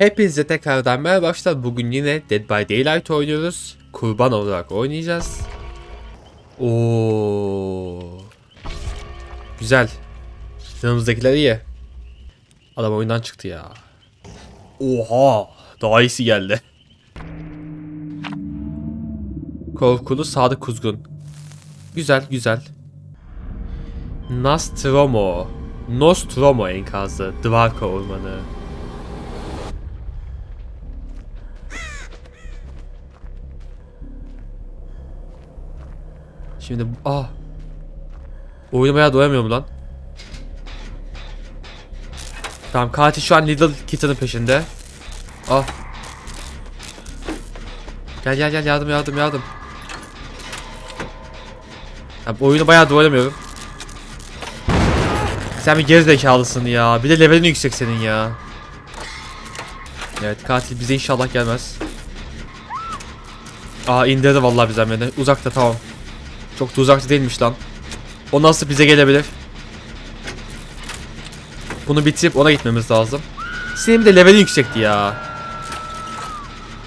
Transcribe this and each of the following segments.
Hepinize tekrardan merhaba. Bugün yine Dead by Daylight oynuyoruz. Kurban olarak oynayacağız. Oo. Güzel. Yanımızdakiler iyi. Adam oyundan çıktı ya. Oha. Daha iyisi geldi. Korkulu Sadık Kuzgun. Güzel güzel. Nostromo. Nostromo enkazı. Dvarka ormanı. Şimdi ah. Oyunu bayağı doyamıyorum lan. Tamam katil şu an Little Kitten'ın peşinde. Ah. Gel gel gel yardım yardım yardım. Ya, oyunu bayağı doyamıyorum. Sen bir gerizekalısın ya. Bir de levelin yüksek senin ya. Evet katil bize inşallah gelmez. Aa indirdi vallahi bizden beni. Uzakta tamam. Çok da uzakta değilmiş lan. O nasıl bize gelebilir? Bunu bitirip ona gitmemiz lazım. Senin de levelin yüksekti ya.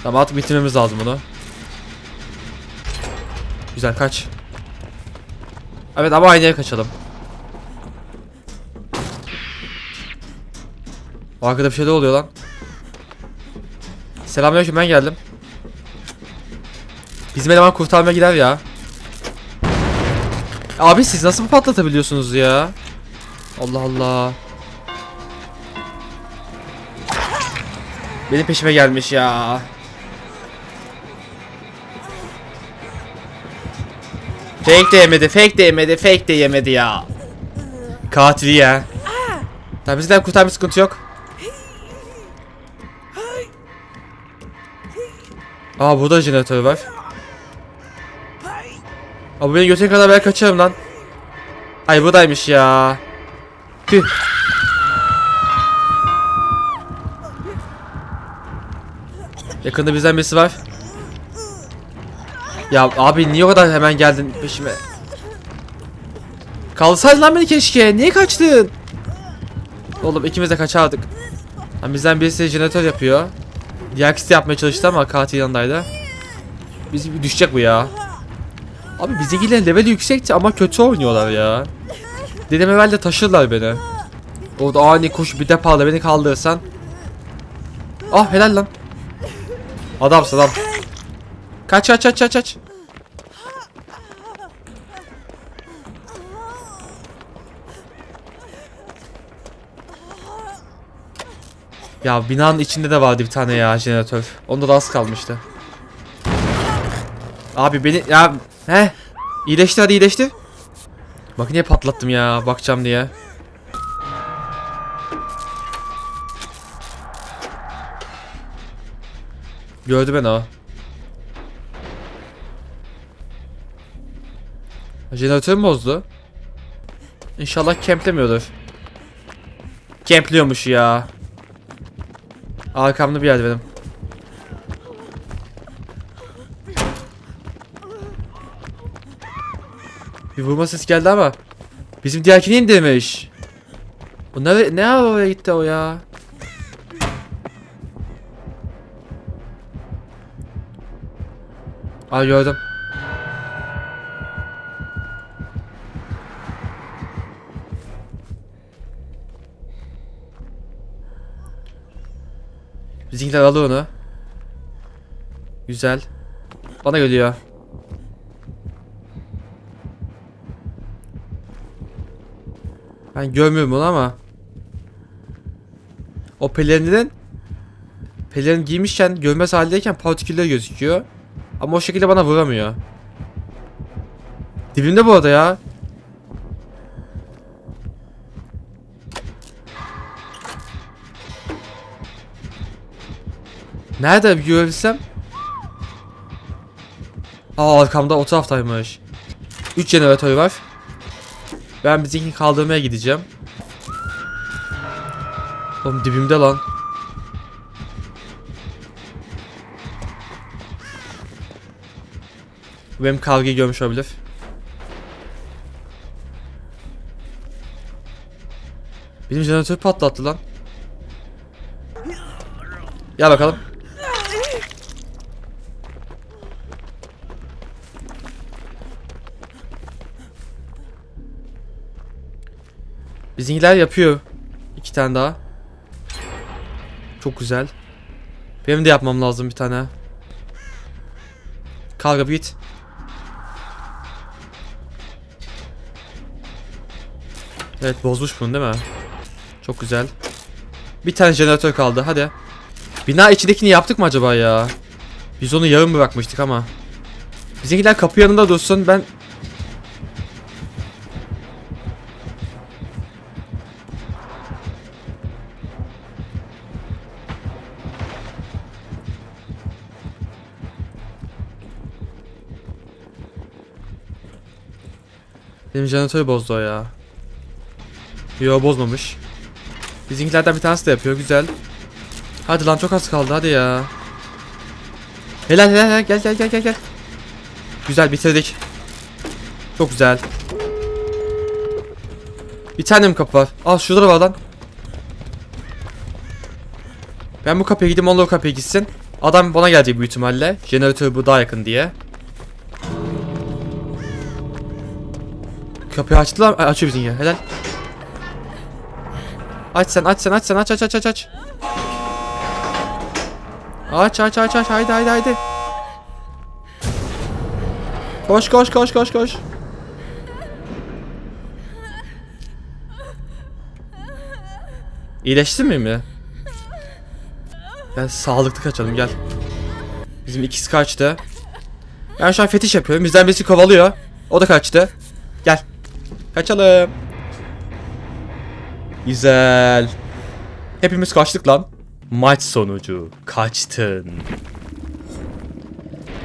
Tamam artık bitirmemiz lazım bunu. Güzel kaç. Evet ama aynı yere kaçalım. Arkada bir şeyler oluyor lan. Selamünaleyküm ben geldim. Bizim eleman kurtarmaya gider ya. Abi siz nasıl patlatabiliyorsunuz ya? Allah Allah. Benim peşime gelmiş ya. Fake de yemedi, fake de yemedi, fake de yemedi ya. Katili ya. Tamam bizden kurtarma sıkıntı yok. Aa burada jeneratör var. Abi beni götüre kadar ben kaçarım lan. Ay buradaymış ya. Tüh. Yakında bizden birisi var. Ya abi niye o kadar hemen geldin peşime? Kalsaydın lan beni keşke. Niye kaçtın? Oğlum ikimiz de kaçardık. Lan bizden birisi jeneratör yapıyor. Diğer yapmaya çalıştı ama katil yanındaydı. Biz düşecek bu ya. Abi bizimkiler level yüksekti ama kötü oynuyorlar ya. Dedim evvel taşırlar beni. Orada ani koş bir deparla beni kaldırırsan. Ah helal lan. Adamsın adam. Kaç kaç kaç kaç kaç. Ya binanın içinde de vardı bir tane ya jeneratör. Onda da az kalmıştı. Abi beni ya he iyileşti hadi iyileşti. Makineye patlattım ya bakacağım diye. Gördü beni o. Jeneratör mü bozdu? İnşallah kemplemiyordur. Kempliyormuş ya. Arkamda bir yerde benim. Bir vurma sesi geldi ama bizim diğerkini indirmiş. O ne ne ara oraya gitti o ya? Aa gördüm. Bizimkiler alıyor onu. Güzel. Bana geliyor. Ben görmüyorum onu ama. O pelerinden pelerin giymişken görmez haldeyken partiküller gözüküyor. Ama o şekilde bana vuramıyor. Dibimde bu arada ya. Nerede bir görebilsem? Aa arkamda o taraftaymış. 3 jeneratör var. Ben bizimkini kaldırmaya gideceğim. Oğlum dibimde lan. Benim kavgayı görmüş olabilir. Benim jeneratör patlattı lan. Gel bakalım. Bizimkiler yapıyor. İki tane daha. Çok güzel. Benim de yapmam lazım bir tane. Kalk git. Evet bozmuş bunu değil mi? Çok güzel. Bir tane jeneratör kaldı hadi. Bina içindekini yaptık mı acaba ya? Biz onu yarım bırakmıştık ama. Bizimkiler kapı yanında dursun ben... Benim jeneratörü bozdu o ya. Yo bozmamış. Bizimkilerden bir tanesi de yapıyor güzel. Hadi lan çok az kaldı hadi ya. Helal helal helal gel gel gel gel gel. Güzel bitirdik. Çok güzel. Bir tane mi kapı var? Al şurada da var lan. Ben bu kapıya gideyim onlar o kapıya gitsin. Adam bana gelecek büyük ihtimalle. Jeneratör bu daha yakın diye. Kapıyı açtılar. Ay, açıyor bizim ya. Helal. Aç sen aç sen aç sen aç aç aç aç aç. Aç aç aç aç haydi haydi haydi. Koş koş koş koş koş. İyileştin mi mi? Gel sağlıklı kaçalım gel. Bizim ikisi kaçtı. Ben şu an fetiş yapıyorum. Bizden birisi kovalıyor. O da kaçtı. Kaçalım. Güzel. Hepimiz kaçtık lan. Maç sonucu. Kaçtın.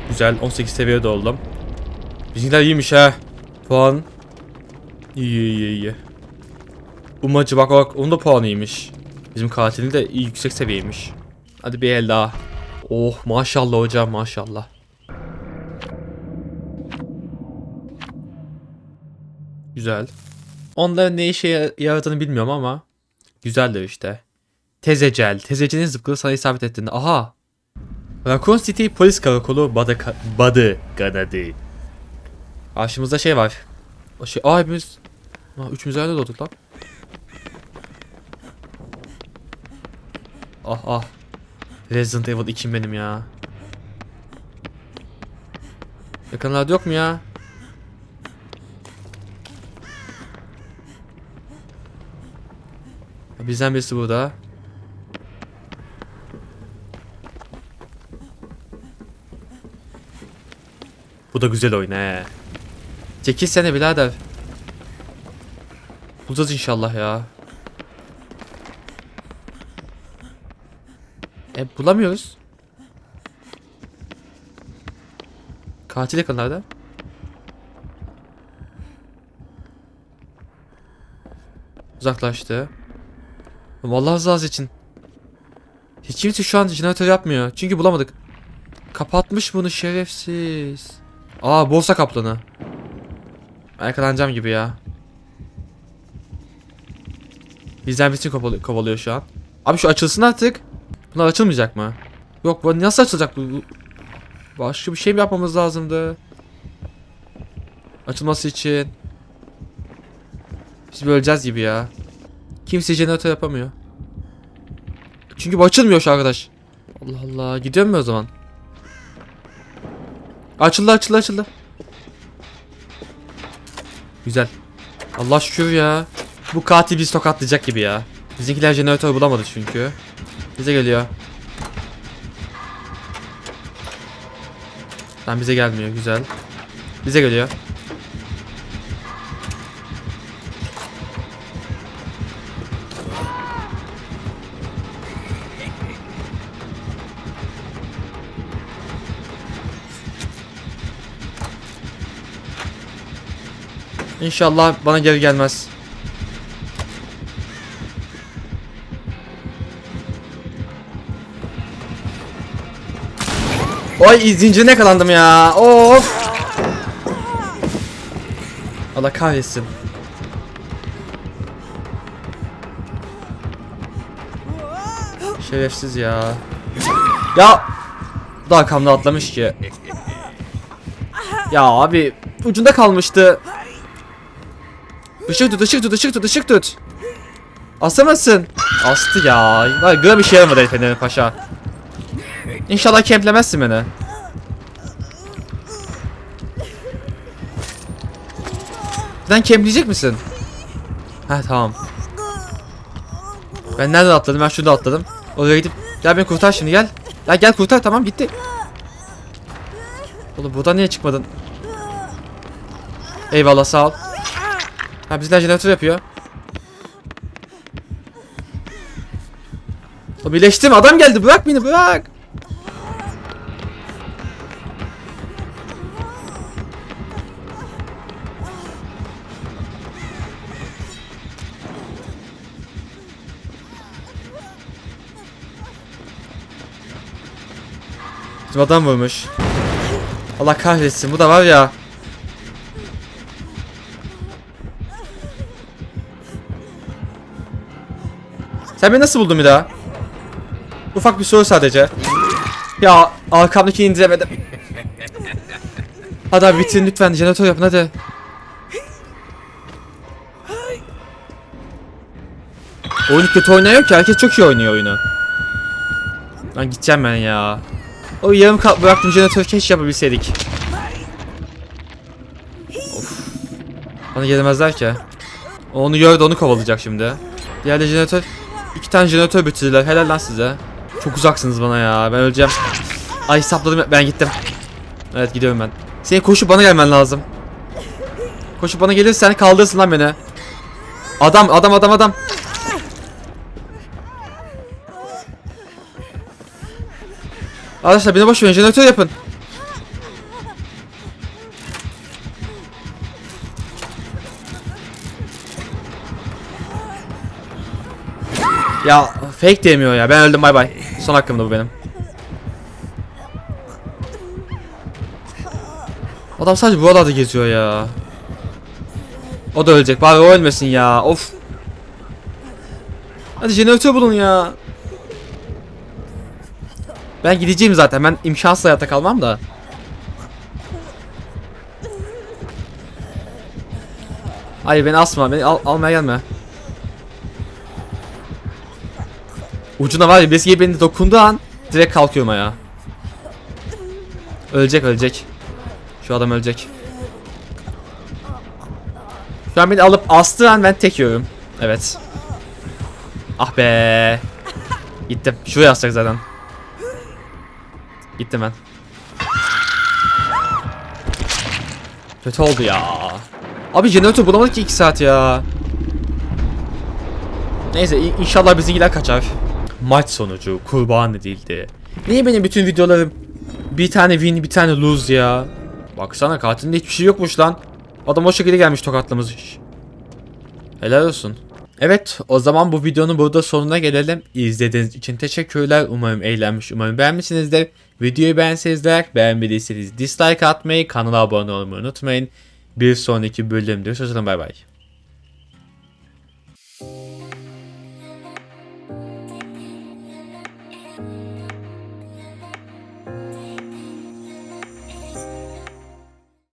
Güzel. 18 seviyede oldum. Bizimkiler iyiymiş ha. Puan. İyi iyi iyi. Umacı bak bak onun da puanı iyiymiş. Bizim katilin de yüksek seviyeymiş. Hadi bir el daha. Oh maşallah hocam maşallah. Güzel. Onların ne işe yaradığını bilmiyorum ama güzeldir işte. Tezecel. Tezecenin zıpkını sana isabet ettiğinde. Aha. Raccoon City polis karakolu Badı, Badı Kanadı. Karşımızda şey var. O şey, aa hepimiz... Aa, üçümüz aynı doğduk lan. Ah ah. Resident Evil 2 benim ya. Yakınlarda yok mu ya? Bizden birisi burada. Bu da güzel oyun he. 8 sene birader. Bulacağız inşallah ya. E bulamıyoruz. Katil yakınlarda. Uzaklaştı. Vallahi rızası için. Hiç kimse şu an jeneratör yapmıyor. Çünkü bulamadık. Kapatmış bunu şerefsiz. Aa borsa kaplanı. Yakalanacağım gibi ya. Bizden birisini kovalıyor, kovalıyor şu an. Abi şu açılsın artık. Bunlar açılmayacak mı? Yok bu nasıl açılacak bu- Başka bir şey mi yapmamız lazımdı? Açılması için. Biz böleceğiz gibi ya. Kimse jeneratör yapamıyor. Çünkü bu açılmıyor şu arkadaş. Allah Allah. Gidiyor mu o zaman? Açıldı açıldı açıldı. Güzel. Allah şükür ya. Bu katil bizi tokatlayacak gibi ya. Bizimkiler jeneratör bulamadı çünkü. Bize geliyor. Lan bize gelmiyor güzel. Bize geliyor. İnşallah bana geri gelmez. Oy zincirine yakalandım ya. Of. Allah kahretsin. Şerefsiz ya. Ya daha kamda atlamış ki. Ya abi ucunda kalmıştı. Işık tut, ışık tut, ışık tut, ışık tut. Asamazsın. Astı ya. Vay gram işe yaramadı Efendim Paşa. İnşallah kemplemezsin beni. Sen kempleyecek misin? Ha tamam. Ben nereden atladım? Ben şurada atladım. Oraya gidip gel beni kurtar şimdi gel. Ya gel kurtar tamam gitti. Oğlum buradan niye çıkmadın? Eyvallah sağ ol. Ha bizden jeneratör yapıyor. Oğlum iyileştim adam geldi bırak beni bırak. Bizim adam vurmuş. Allah kahretsin bu da var ya. Sen beni nasıl buldun bir daha? Ufak bir soru sadece. Ya arkamdaki indiremedim. Hadi abi bitirin lütfen jeneratör yapın hadi. Oyunu kötü oynuyor ki herkes çok iyi oynuyor oyunu. Lan gideceğim ben ya. O yarım kalp bıraktım jeneratörü keşke yapabilseydik. Of. Bana gelemezler ki. Onu gördü onu kovalayacak şimdi. Diğer de jeneratör. İki tane jeneratör bitirdiler. Helal lan size. Çok uzaksınız bana ya. Ben öleceğim. Ay sapladım ben gittim. Evet gidiyorum ben. Senin koşup bana gelmen lazım. Koşup bana gelirsen kaldırırsın lan beni. Adam adam adam adam. Arkadaşlar beni boş verin jeneratör yapın. Ya fake demiyor ya. Ben öldüm bay bay. Son hakkımda bu benim. Adam sadece buralarda geziyor ya. O da ölecek. Bari o ölmesin ya. Of. Hadi jeneratör bulun ya. Ben gideceğim zaten. Ben imkansız hayatta kalmam da. Hayır beni asma. Beni al almaya gelme. Ucuna var ya birisi beni dokunduğu an direkt kalkıyorum ayağa. Ölecek ölecek. Şu adam ölecek. Şu an beni alıp astığı an ben tek yiyorum. Evet. Ah be. Gittim. Şuraya asacak zaten. Gittim ben. Kötü oldu ya. Abi jeneratör bulamadık ki 2 saat ya. Neyse inşallah bizimkiler kaçar. Maç sonucu kurban edildi. Niye benim bütün videolarım bir tane win bir tane lose ya? Baksana katilinde hiçbir şey yokmuş lan. Adam o şekilde gelmiş tokatlamış. Helal olsun. Evet o zaman bu videonun burada sonuna gelelim. İzlediğiniz için teşekkürler. Umarım eğlenmiş, umarım beğenmişsinizdir. Videoyu beğenseniz like, beğenmediyseniz dislike atmayı, kanala abone olmayı unutmayın. Bir sonraki bölümde hoşçakalın bay bay.